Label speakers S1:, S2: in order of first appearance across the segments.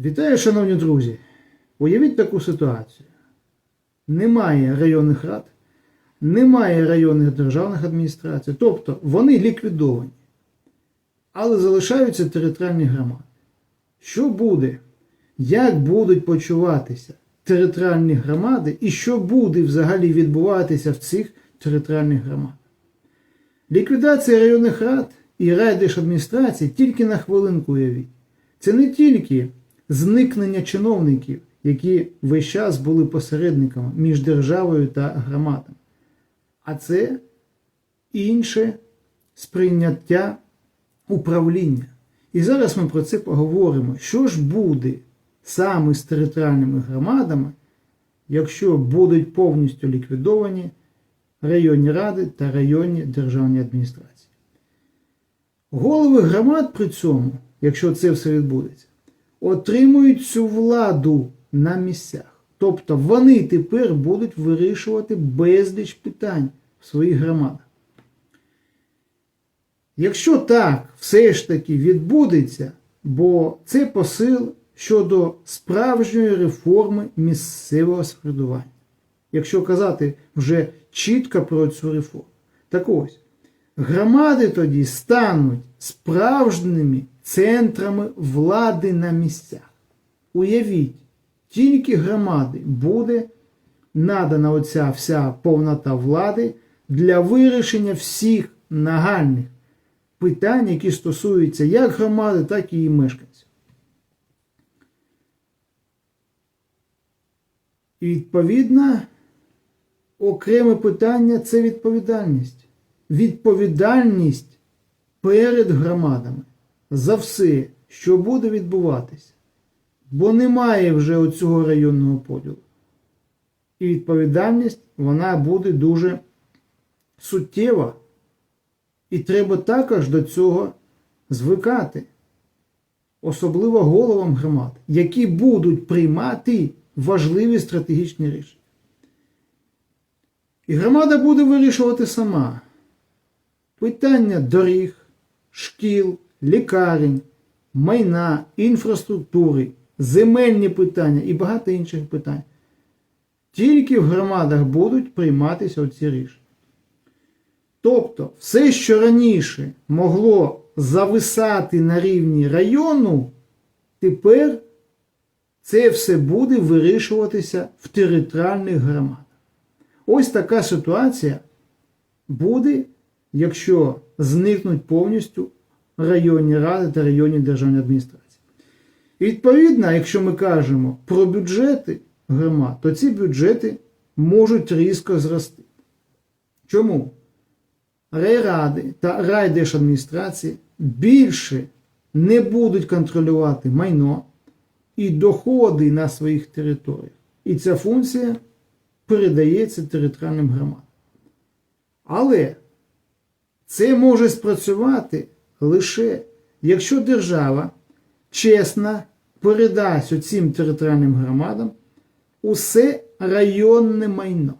S1: Вітаю, шановні друзі! Уявіть таку ситуацію. Немає районних рад, немає районних державних адміністрацій, тобто вони ліквідовані, але залишаються територіальні громади. Що буде? Як будуть почуватися територіальні громади і що буде взагалі відбуватися в цих територіальних громадах? Ліквідація районних рад і райдержадміністрацій тільки на хвилинку уявіть. Це не тільки зникнення чиновників, які весь час були посередниками між державою та громадами, а це інше сприйняття управління. І зараз ми про це поговоримо. Що ж буде саме з територіальними громадами, якщо будуть повністю ліквідовані районні ради та районні державні адміністрації? Голови громад при цьому, якщо це все відбудеться, отримують цю владу на місцях. Тобто вони тепер будуть вирішувати безліч питань в своїх громадах. Якщо так все ж таки відбудеться, бо це посил щодо справжньої реформи місцевого самоврядування. Якщо казати вже чітко про цю реформу. Так ось, громади тоді стануть справжніми центрами влади на місцях. Уявіть, тільки громади буде надана оця вся повнота влади для вирішення всіх нагальних питань, які стосуються як громади, так і її мешканців. І відповідно, окреме питання це відповідальність. Відповідальність перед громадами за все, що буде відбуватися. Бо немає вже оцього районного поділу. І відповідальність вона буде дуже суттєва. І треба також до цього звикати. Особливо головам громад, які будуть приймати важливі стратегічні рішення. І громада буде вирішувати сама питання доріг, шкіл, лікарень, майна, інфраструктури, земельні питання і багато інших питань. Тільки в громадах будуть прийматися оці рішення. Тобто, все, що раніше могло зависати на рівні району, тепер це все буде вирішуватися в територіальних громадах. Ось така ситуація буде, якщо зникнуть повністю районні ради та районні державні адміністрації. І відповідно, якщо ми кажемо про бюджети громад, то ці бюджети можуть різко зрости. Чому? Райради та райдержадміністрації більше не будуть контролювати майно і доходи на своїх територіях. І ця функція передається територіальним громадам. Але це може спрацювати лише якщо держава чесно передасть цим територіальним громадам усе районне майно.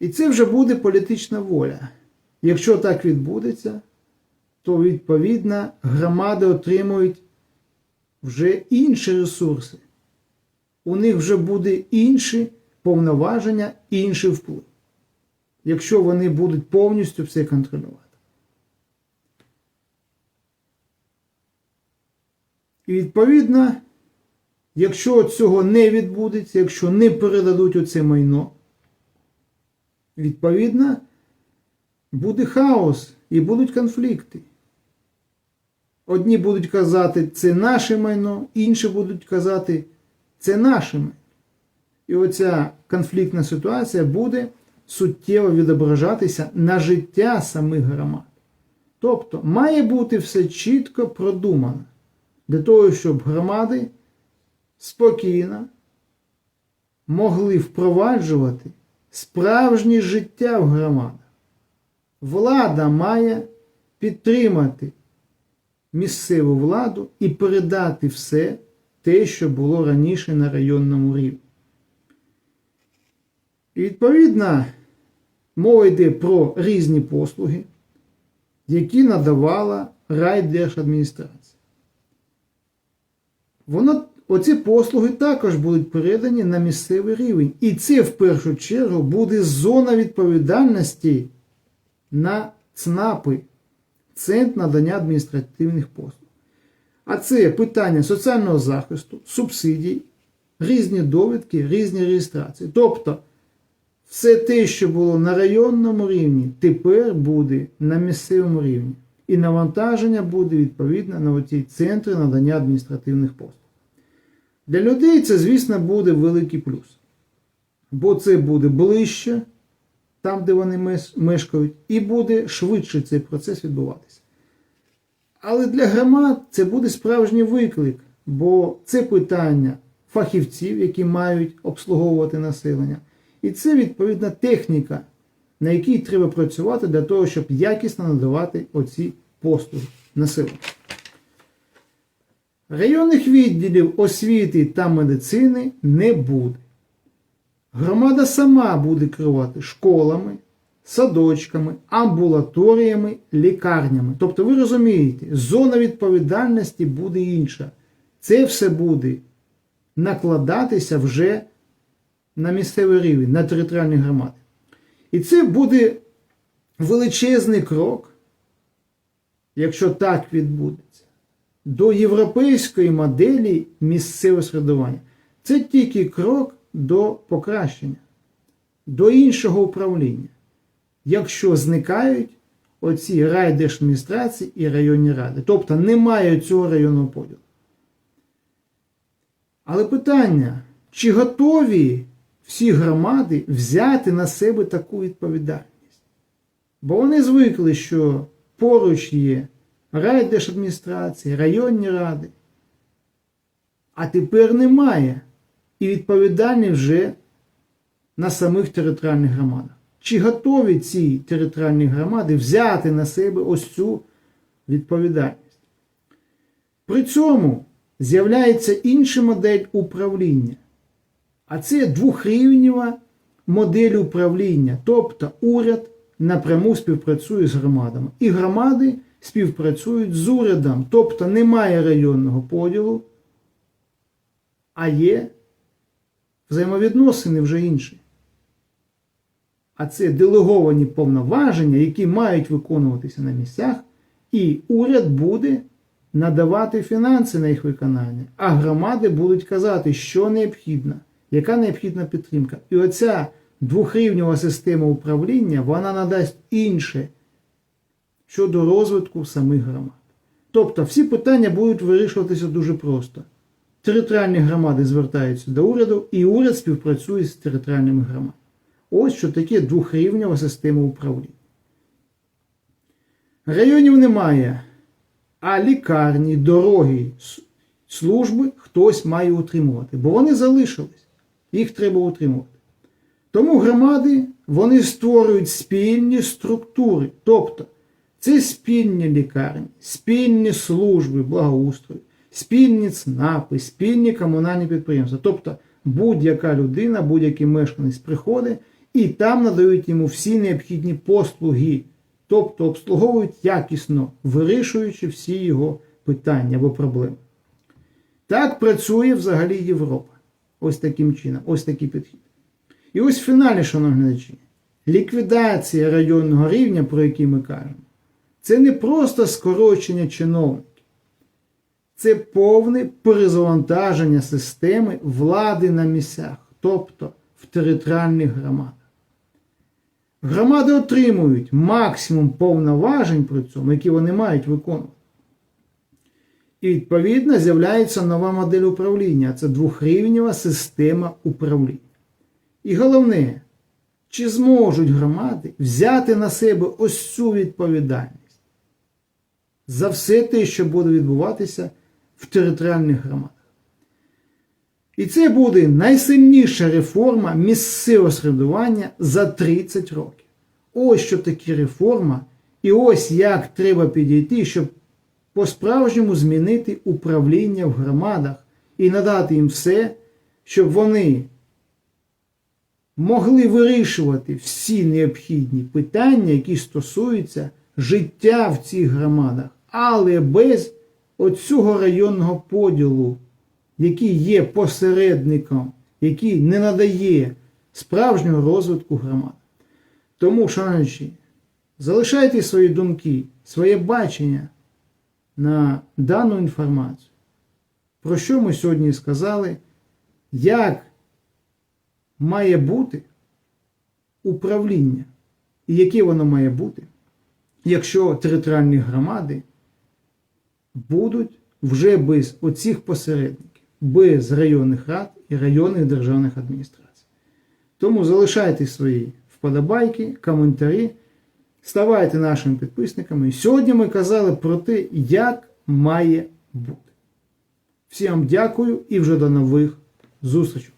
S1: І це вже буде політична воля. Якщо так відбудеться, то відповідно громади отримують вже інші ресурси. У них вже буде інші повноваження, інший вплив. Якщо вони будуть повністю все контролювати. І відповідно, якщо цього не відбудеться, якщо не передадуть оце майно, відповідно, буде хаос і будуть конфлікти. Одні будуть казати, це наше майно, інші будуть казати, це наше майно. І оця конфліктна ситуація буде суттєво відображатися на життя самих громад. Тобто має бути все чітко продумано для того, щоб громади спокійно могли впроваджувати справжнє життя в громадах. Влада має підтримати місцеву владу і передати все те, що було раніше на районному рівні. І відповідно, мова йде про різні послуги, які надавала райдержадміністрація. Воно, оці послуги також будуть передані на місцевий рівень. І це в першу чергу буде зона відповідальності на ЦНАПи, Центр надання адміністративних послуг. А це питання соціального захисту, субсидій, різні довідки, різні реєстрації. Тобто, все те, що було на районному рівні, тепер буде на місцевому рівні. І навантаження буде відповідно на оці центри надання адміністративних послуг. Для людей це, звісно, буде великий плюс. Бо це буде ближче, там, де вони мешкають, і буде швидше цей процес відбуватися. Але для громад це буде справжній виклик, бо це питання фахівців, які мають обслуговувати населення. І це відповідна техніка, на якій треба працювати для того, щоб якісно надавати оці послуги населенню. Районних відділів освіти та медицини не буде. Громада сама буде керувати школами, садочками, амбулаторіями, лікарнями. Тобто, ви розумієте, зона відповідальності буде інша. Це все буде накладатися вже на місцевий рівень, на територіальні громади. І це буде величезний крок, якщо так відбудеться, до європейської моделі місцевого середування. Це тільки крок до покращення, до іншого управління, якщо зникають оці райдержадміністрації і районні ради. Тобто немає цього районного поділу. Але питання, чи готові всі громади взяти на себе таку відповідальність? Бо вони звикли, що поруч є райдержадміністрації, районні ради, а тепер немає. І відповідальність вже на самих територіальних громадах. Чи готові ці територіальні громади взяти на себе ось цю відповідальність? При цьому з'являється інша модель управління. А це двохрівнева модель управління. Тобто уряд напряму співпрацює з громадами. І громади співпрацюють з урядом. Тобто немає районного поділу, а є взаємовідносини вже інші. А це делеговані повноваження, які мають виконуватися на місцях, і уряд буде надавати фінанси на їх виконання, а громади будуть казати, що необхідно, яка необхідна підтримка. І оця двохрівнева система управління вона надасть інше щодо розвитку самих громад. Тобто всі питання будуть вирішуватися дуже просто. Територіальні громади звертаються до уряду, і уряд співпрацює з територіальними громадами. Ось що таке двохрівнева система управління. Районів немає, а лікарні, дороги, служби хтось має утримувати, бо вони залишились, їх треба утримувати. Тому громади вони створюють спільні структури, тобто це спільні лікарні, спільні служби благоустрою, спільні ЦНАПи, спільні комунальні підприємства. Тобто будь-яка людина, будь-який мешканець приходить і там надають йому всі необхідні послуги, тобто обслуговують якісно, вирішуючи всі його питання або проблеми. Так працює взагалі Європа. Ось таким чином, ось такий підхід. І ось в фіналі, шановні глядачі, ліквідація районного рівня, про який ми кажемо, це не просто скорочення чиновників, це повне перезавантаження системи влади на місцях, тобто в територіальних громадах. Громади отримують максимум повноважень при цьому, які вони мають виконувати. І відповідно з'являється нова модель управління. Це двохрівнева система управління. І головне, чи зможуть громади взяти на себе ось цю відповідальність за все те, що буде відбуватися в територіальних громадах. І це буде найсильніша реформа місцевого середування за 30 років. Ось що таке реформа, і ось як треба підійти, щоб по-справжньому змінити управління в громадах і надати їм все, щоб вони могли вирішувати всі необхідні питання, які стосуються життя в цих громадах, але без оцього районного поділу який є посередником, який не надає справжнього розвитку громад. Тому, шановні, залишайте свої думки, своє бачення на дану інформацію. Про що ми сьогодні сказали, як має бути управління і яке воно має бути, якщо територіальні громади будуть вже без оцих посередників, без районних рад і районних державних адміністрацій. Тому залишайте свої вподобайки, коментарі, ставайте нашими підписниками. Сьогодні ми казали про те, як має бути. Всім дякую і вже до нових зустрічей.